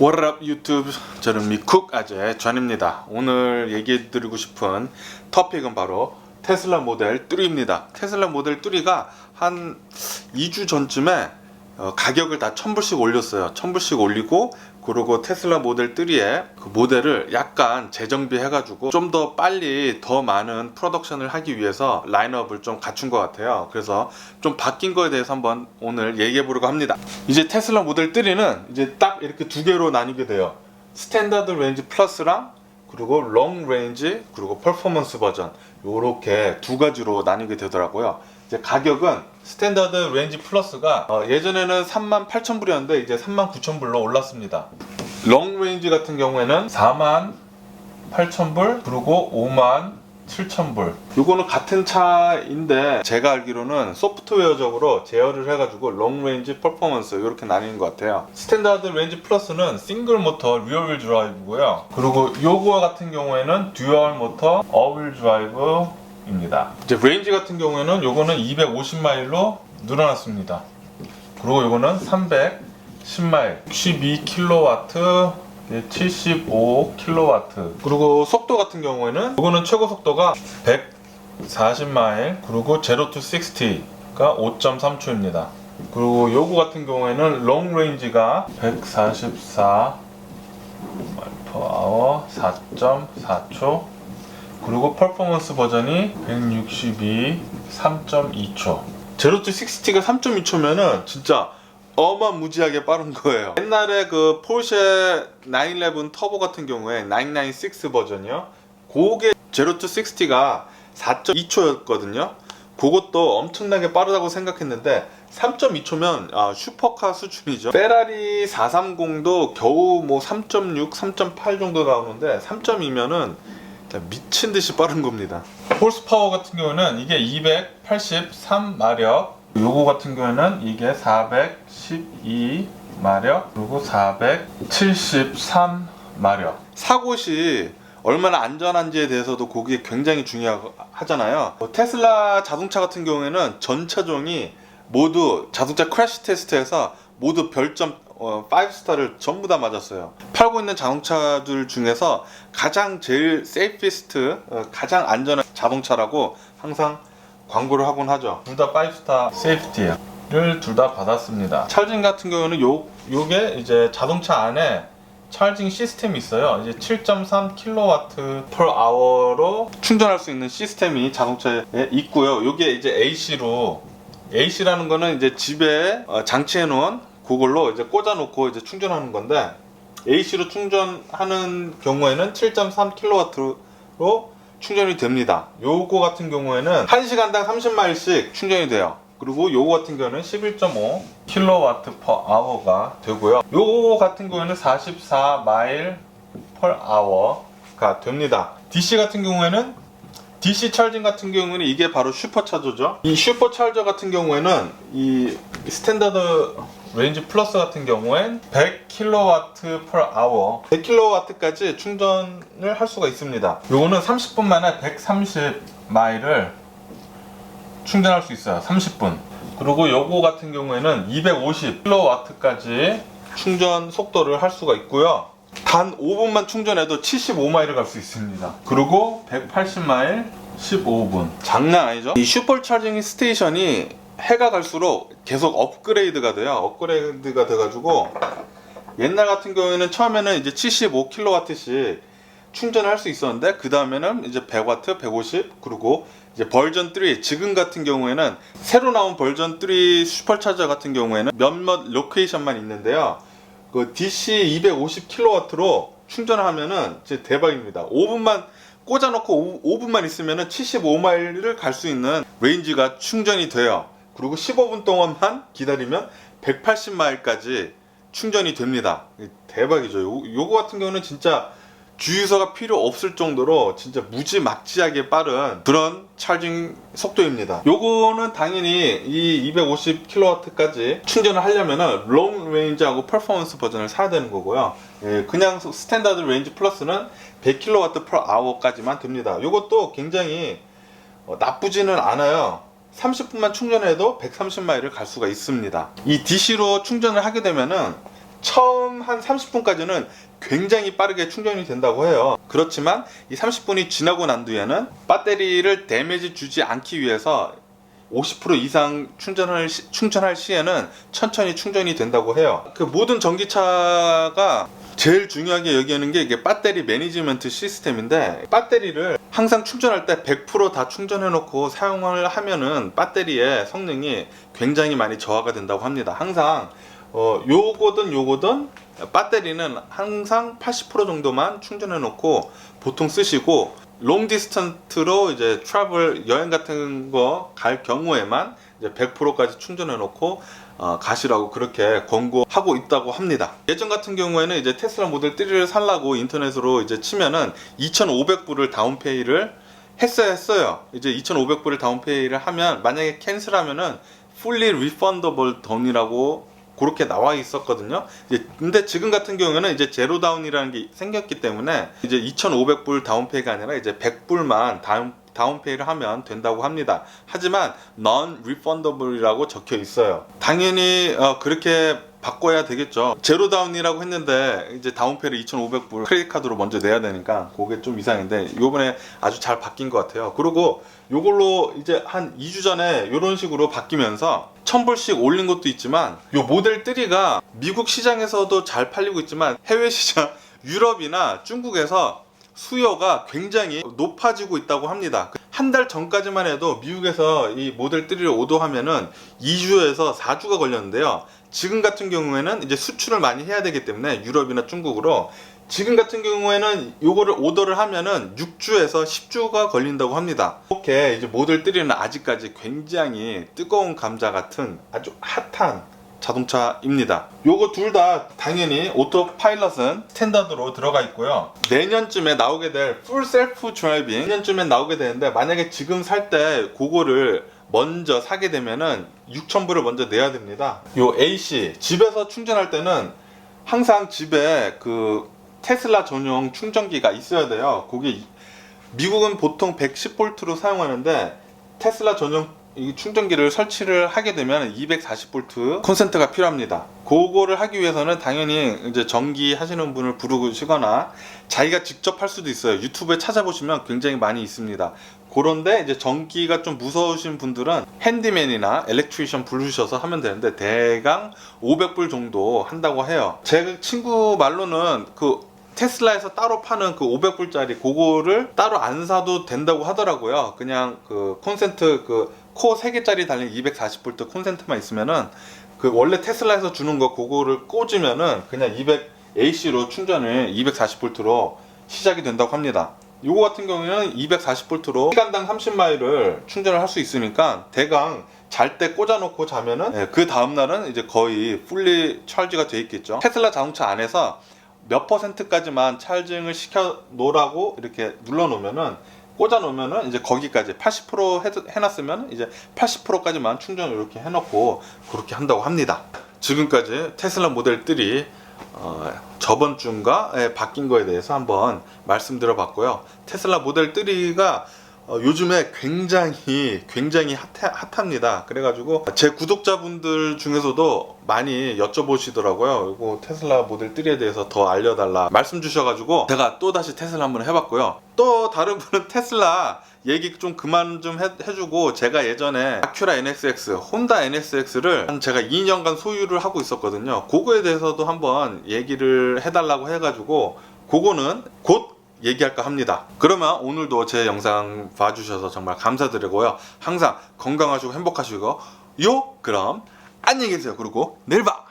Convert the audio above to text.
워รับ유튜브 저는 미쿡 아재 전입니다. 오늘 얘기해 드리고 싶은 토픽은 바로 테슬라 모델 3입니다. 테슬라 모델 3가 한 2주 전쯤에 어, 가격을 다 1000불씩 올렸어요. 1000불씩 올리고 그리고 테슬라 모델 3의 그 모델을 약간 재정비해가지고 좀 더 빨리 더 많은 프로덕션을 하기 위해서 라인업을 좀 갖춘 것 같아요. 그래서 좀 바뀐 거에 대해서 한번 오늘 얘기해 보려고 합니다. 이제 테슬라 모델 3는 이제 딱 이렇게 두 개로 나뉘게 돼요. 스탠다드 레인지 플러스랑 그리고 롱 레인지 그리고 퍼포먼스 버전 요렇게 두 가지로 나뉘게 되더라고요. 이제 가격은 스탠다드 레인지 플러스가 어, 예전에는 38,000불이었는데 이제 39,000불로 올랐습니다. 롱 레인지 같은 경우에는 48,000불 그리고 5만 7,000불. 요거는 같은 차인데 제가 알기로는 소프트웨어적으로 제어를 해가지고 롱 레인지 퍼포먼스 이렇게 나뉘는 것 같아요. 스탠다드 레인지 플러스는 싱글 모터 리어휠 드라이브고요. 그리고 요거 같은 경우에는 듀얼 모터 어휠 드라이브 입니다. 이제 레인지 같은 경우에는 요거는 250마일로 늘어났습니다. 그리고 요거는 310마일, 62kW, 75kW. 그리고 속도 같은 경우에는 이거는 최고 속도가 140마일, 그리고 0 to 60가 5.3초입니다. 그리고 요거 같은 경우에는 롱 레인지가 144 per 4.4초. 그리고 퍼포먼스 버전이 162 3.2초. 0 to 60가 3.2초면은 진짜 어마무지하게 빠른 거예요. 옛날에 그 포르쉐 911 터보 같은 경우에 996 버전이요. 그게 0 to 60가 4.2초였거든요. 그것도 엄청나게 빠르다고 생각했는데 3.2초면 아, 슈퍼카 수준이죠. 페라리 430도 겨우 뭐 3.6, 3.8 정도 나오는데 3.2면은 미친 듯이 빠른 겁니다. 홀스 파워 같은 경우는 이게 283마력, 요거 같은 경우는 이게 412 마력, 그리고 473 마력. 사고시 얼마나 안전한지에 대해서도 그게 굉장히 중요하잖아요. 뭐 테슬라 자동차 같은 경우에는 전 차종이 모두 자동차 크래시 테스트에서 모두 별점 어, 5스타를 전부 다 맞았어요. 팔고 있는 자동차들 중에서 가장 제일 세이피스트, 어, 가장 안전한 자동차라고 항상 광고를 하곤 하죠. 둘 다 5스타 세이프티를 둘 다 받았습니다. 찰징 같은 경우는 요 요게 이제 자동차 안에 찰징 시스템이 있어요. 이제 7.3 kW per hour로 충전할 수 있는 시스템이 자동차에 있고요. 요게 이제 AC로 AC라는 거는 이제 집에 어, 장치해 놓은 그걸로 이제 꽂아 놓고 이제 충전하는 건데 AC로 충전하는 경우에는 7.3 kW로 충전이 됩니다. 요거 같은 경우에는 1시간당 30마일씩 충전이 돼요. 그리고 요거 같은 경우는 11.5 kW per hour가 되고요. 요거 같은 경우에는 44 마일 per hour가 됩니다. DC 같은 경우에는 DC 찰징 같은 경우는 이게 바로 슈퍼 차저죠. 이 슈퍼차저 같은 경우에는 이 스탠다드 레인지 플러스 같은 경우엔 100kW per hour 100kW까지 충전을 할 수가 있습니다. 요거는 30분 만에 130마일을 충전할 수 있어요. 30분. 그리고 요거 같은 경우에는 250kW까지 충전 속도를 할 수가 있고요. 단 5분만 충전해도 75마일을 갈 수 있습니다. 그리고 180마일 15분. 장난 아니죠? 이 슈퍼 차징 스테이션이 해가 갈수록 계속 업그레이드가 돼요. 업그레이드가 돼가지고 옛날 같은 경우에는 처음에는 이제 75kW씩 충전을 할 수 있었는데 그 다음에는 이제 100W, 150 그리고 이제 버전 3 지금 같은 경우에는 새로 나온 버전 3 슈퍼차저 같은 경우에는 몇몇 로케이션만 있는데요. 그 DC 250kW로 충전을 하면은 진짜 대박입니다. 5분만 꽂아놓고 5, 분만 있으면은 75마일을 갈 수 있는 레인지가 충전이 돼요. 그리고 15분 동안만 기다리면 180마일까지 충전이 됩니다. 대박이죠. 요, 요거 같은 경우는 진짜 주유소가 필요 없을 정도로 진짜 무지막지하게 빠른 그런 찰징 속도입니다. 요거는 당연히 이 250kW까지 충전을 하려면은 롱 레인지하고 퍼포먼스 버전을 사야 되는 거고요. 예, 그냥 스탠다드 레인지 플러스는 100kW per hour까지만 됩니다. 요것도 굉장히 어, 나쁘지는 않아요. 30분만 충전해도 130마일을 갈 수가 있습니다. 이 DC로 충전을 하게 되면은 처음 한 30분까지는 굉장히 빠르게 충전이 된다고 해요. 그렇지만 이 30분이 지나고 난 뒤에는 배터리를 데미지 주지 않기 위해서 50% 이상 충전할, 시, 충전할 시에는 천천히 충전이 된다고 해요. 그 모든 전기차가 제일 중요하게 여기는 게 이게 배터리 매니지먼트 시스템인데 배터리를 항상 충전할 때 100%다 충전해 놓고 사용을 하면은 배터리의 성능이 굉장히 많이 저하가 된다고 합니다. 항상 어, 요거든 요거든 배터리는 항상 80% 정도만 충전해 놓고 보통 쓰시고 롱 디스턴트로 이제 트래블 여행 같은 거 갈 경우에만 이제 100%까지 충전해 놓고 어, 가시라고 그렇게 권고하고 있다고 합니다. 예전 같은 경우에는 이제 테슬라 모델 3를 살라고 인터넷으로 이제 치면은 2,500불을 다운페이를 했어야 했어요. 이제 2,500불을 다운페이를 하면 만약에 캔슬하면은 fully refundable 돈이라고 그렇게 나와 있었거든요. 이제 근데 지금 같은 경우에는 이제 제로 다운이라는 게 생겼기 때문에 이제 2,500불 다운페이가 아니라 이제 100불만 다운 다운페이를 하면 된다고 합니다. 하지만 non refundable이라고 적혀 있어요. 당연히 어, 그렇게 바꿔야 되겠죠. 제로 다운이라고 했는데 이제 다운페이를 2,500불 크레딧 카드로 먼저 내야 되니까 그게 좀 이상인데 요번에 아주 잘 바뀐 것 같아요. 그리고 요걸로 이제 한 2주 전에 이런 식으로 바뀌면서 1000불씩 올린 것도 있지만 요 모델 3가 미국 시장에서도 잘 팔리고 있지만 해외 시장 유럽이나 중국에서 수요가 굉장히 높아지고 있다고 합니다. 한 달 전까지만 해도 미국에서 이 모델 3를 오도하면은 2주에서 4주가 걸렸는데요. 지금 같은 경우에는 이제 수출을 많이 해야 되기 때문에 유럽이나 중국으로 지금 같은 경우에는 요거를 오더를 하면은 6주에서 10주가 걸린다고 합니다. 이렇게 이제 모델 3는 아직까지 굉장히 뜨거운 감자 같은 아주 핫한 자동차입니다. 요거 둘 다 당연히 오토 파일럿은 스탠다드로 들어가 있고요. 내년쯤에 나오게 될 풀 셀프 드라이빙 내년쯤에 나오게 되는데 만약에 지금 살 때 그거를 먼저 사게 되면은 6,000불을 먼저 내야 됩니다. 요 AC 집에서 충전할 때는 항상 집에 그 테슬라 전용 충전기가 있어야 돼요. 그게 미국은 보통 110볼트로 사용하는데 테슬라 전용 이 충전기를 설치를 하게 되면 240볼트 콘센트가 필요합니다. 그거를 하기 위해서는 당연히 이제 전기 하시는 분을 부르시거나 자기가 직접 할 수도 있어요. 유튜브에 찾아보시면 굉장히 많이 있습니다. 그런데 이제 전기가 좀 무서우신 분들은 핸디맨이나 엘렉트리션 부르셔서 하면 되는데 대강 500불 정도 한다고 해요. 제 친구 말로는 그 테슬라에서 따로 파는 그 500불짜리 그거를 따로 안 사도 된다고 하더라고요. 그냥 그 콘센트 그 코 3개짜리 달린 240볼트 콘센트만 있으면은 그 원래 테슬라에서 주는 거 그거를 꽂으면은 그냥 200 AC로 충전을 240볼트로 시작이 된다고 합니다. 요거 같은 경우에는 240볼트로 시간당 30마일을 충전을 할 수 있으니까 대강 잘 때 꽂아놓고 자면은 예, 그 다음날은 이제 거의 풀리 찰지가 돼 있겠죠. 테슬라 자동차 안에서 몇 퍼센트까지만 찰징을 시켜 놓으라고 이렇게 눌러 놓으면은 꽂아 놓으면은 이제 거기까지 80% 해, 해놨으면 이제 80%까지만 충전을 이렇게 해놓고 그렇게 한다고 합니다. 지금까지 테슬라 모델 3 어, 저번 주인가에 바뀐 거에 대해서 한번 말씀드려봤고요. 테슬라 모델 3가 어, 요즘에 굉장히 굉장히 핫해, 핫합니다. 그래가지고 제 구독자분들 중에서도 많이 여쭤보시더라고요. 이거 테슬라 모델 3에 대해서 더 알려달라 말씀 주셔가지고 제가 또 다시 테슬라 한번 해봤고요. 또 다른 분은 테슬라 얘기 좀 그만 좀 해, 해주고 제가 예전에 아큐라 NSX, 혼다 NSX를 한 제가 2년간 소유를 하고 있었거든요. 그거에 대해서도 한번 얘기를 해달라고 해가지고 그거는 곧 얘기할까 합니다. 그러면 오늘도 제 영상 봐주셔서 정말 감사드리고요. 항상 건강하시고 행복하시고 요 그럼 안녕히 계세요. 그리고 내일 봐.